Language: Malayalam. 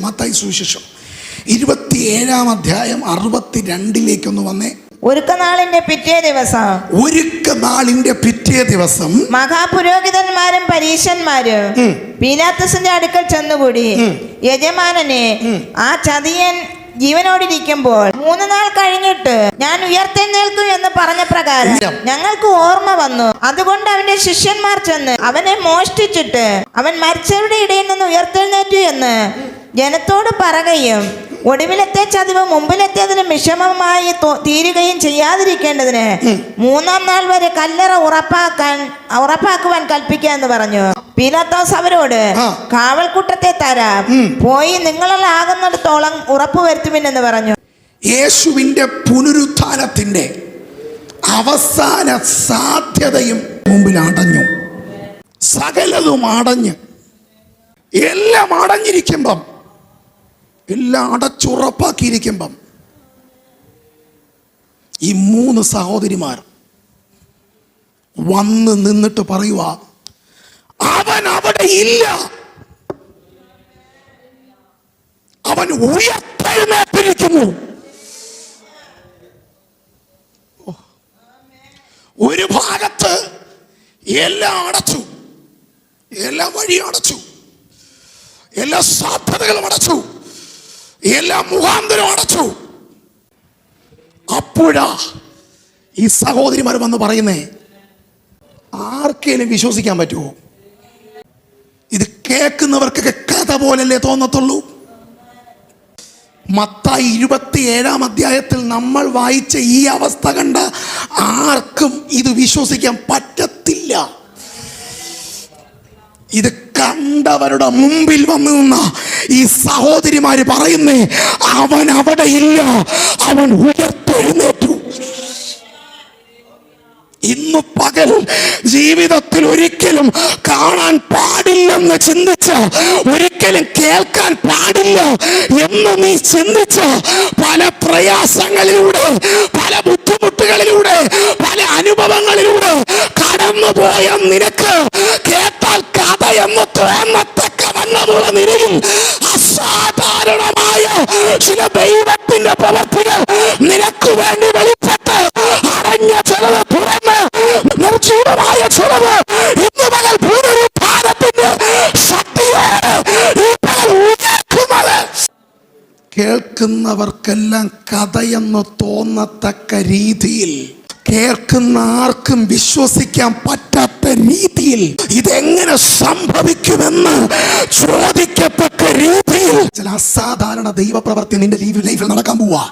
മത്തായി സുവിശേഷം. ഇരുപത്തിയേഴാം അധ്യായം അറുപത്തി രണ്ടിലേക്കൊന്ന് വന്നേ. ഒരുക്കനാളിന്റെ പിറ്റേ ദിവസം. ഒരുക്കനാളിന്റെ പിറ്റേ ദിവസം. മഹാപുരോഹിതന്മാരും പരീശന്മാരും. പീലാത്തസിന്റെ അടുക്കൽ ചെന്നുകൂടി. യജമാനനെ ആ ചതിയൻ ജീവനോടിരിക്കുമ്പോൾ മൂന്ന് നാൾ കഴിഞ്ഞിട്ട് ഞാൻ ഉയർത്തെഴുന്നേൽക്കും എന്ന് പറഞ്ഞ പ്രകാരം ഞങ്ങൾക്ക് ഓർമ്മ വന്നു. അതുകൊണ്ട് അവന്റെ ശിഷ്യന്മാർ ചെന്ന് അവനെ മോഷ്ടിച്ചിട്ട് അവൻ മരിച്ചവരുടെ ഇടയിൽ നിന്ന് ഉയർത്തെഴുന്നേറ്റു എന്ന് ജനത്തോട് പറയുകയും ഒടുവിലത്തെ ചതിവ് മുമ്പിലെത്തിയതിന് വിഷമമായി തീരുകയും ചെയ്യാതിരിക്കേണ്ടതിന് മൂന്നാം നാൾ വരെ കല്ലറ ഉറപ്പാക്കാൻ ഉറപ്പാക്കുവാൻ കൽപ്പിക്കുക എന്ന് പറഞ്ഞു. പീലാത്തോസ് അവരോട്. കാവൽക്കൂട്ടത്തെ തരാം. പോയി നിങ്ങളെല്ലാം ആകുന്നിടത്തോളം ഉറപ്പ് വരുത്തുവിനെന്ന് പറഞ്ഞു. യേശുവിന്റെ പുനരുത്ഥാനത്തിന്റെ അവസാന സാധ്യതയും മുമ്പിൽ അടഞ്ഞു. സകലതും അടഞ്ഞ്. എല്ലാം അടഞ്ഞിരിക്കുമ്പം എല്ലാം അടച്ചുറപ്പാക്കിയിരിക്കുമ്പം ഈ മൂന്ന് സഹോദരിമാർ വന്ന് നിന്നിട്ട് പറയുക അവൻ അവിടെ ഇല്ല. അവൻ ഉയർത്തെഴുന്നേറ്റിരിക്കുന്നു. ഒരു ഭാഗത്ത് എല്ലാം അടച്ചു എല്ലാ വഴിയും അടച്ചു എല്ലാ സാധ്യതകളും അടച്ചു. എല്ലാ മുഖാന്തരം അടച്ചു. അപ്പോഴാ ഈ സഹോദരിമാർ വന്ന് പറയുന്നേ ആർക്കേലും വിശ്വസിക്കാൻ പറ്റുമോ ഇത് കേൾക്കുന്നവർക്കൊക്കെ കഥ പോലല്ലേ തോന്നത്തുള്ളൂ? മത്തായി ഇരുപത്തിയേഴാം അധ്യായത്തിൽ നമ്മൾ വായിച്ച ഈ അവസ്ഥ കണ്ട ആർക്കും ഇത് വിശ്വസിക്കാൻ പറ്റത്തില്ല. ഇത് കണ്ടവരുടെ മുമ്പിൽ വന്നു നിന്ന ഈ സഹോദരിമാര് പറയുന്നേ അവൻ അവിടെ ഇല്ല. അവൻ ഉയർത്തെഴുന്നേറ്റു. ഇന്ന് പകൽ ജീവിതത്തിൽ ഒരിക്കലും കാണാൻ പാടില്ലെന്ന് ചിന്തിച്ച് ഒരിക്കലും കേൾക്കാൻ പാടില്ല എന്ന് നീ ചിന്തിച്ച പല പ്രയാസങ്ങളിലൂടെ പല ബുദ്ധിമുട്ടുകളിലൂടെ പല അനുഭവങ്ങളിലൂടെ കടന്നുപോയ നിനക്ക് കേട്ടാൽ എന്ന് തോന്നത്തക്ക വണ്ണമുള്ള നിലയിൽ അസാധാരണമായ ചില ദൈവത്തിന്റെ പ്രവർത്തികൾ നിനക്ക് വേണ്ടി വെളിപ്പെട്ട് അടഞ്ഞ ചിലവ് തുറന്ന് നിർജീവമായ ചിലവ് ഇന്ന് മകൾ പുനരുത്ഥാനത്തിന്റെ ശക്തിയാണ് കേൾക്കുന്നവർക്കെല്ലാം കഥയെന്ന് തോന്നത്തക്ക രീതിയിൽ കേൾക്കുന്ന ആർക്കും വിശ്വസിക്കാൻ പറ്റാത്ത രീതിയിൽ ഇതെങ്ങനെ സംഭവിക്കുമെന്ന് ചോദിക്കപ്പെട്ട രീതിയിൽ ചില അസാധാരണ ദൈവപ്രവർത്തി നിന്റെ ലൈഫിൽ നടക്കാൻ പോവാ.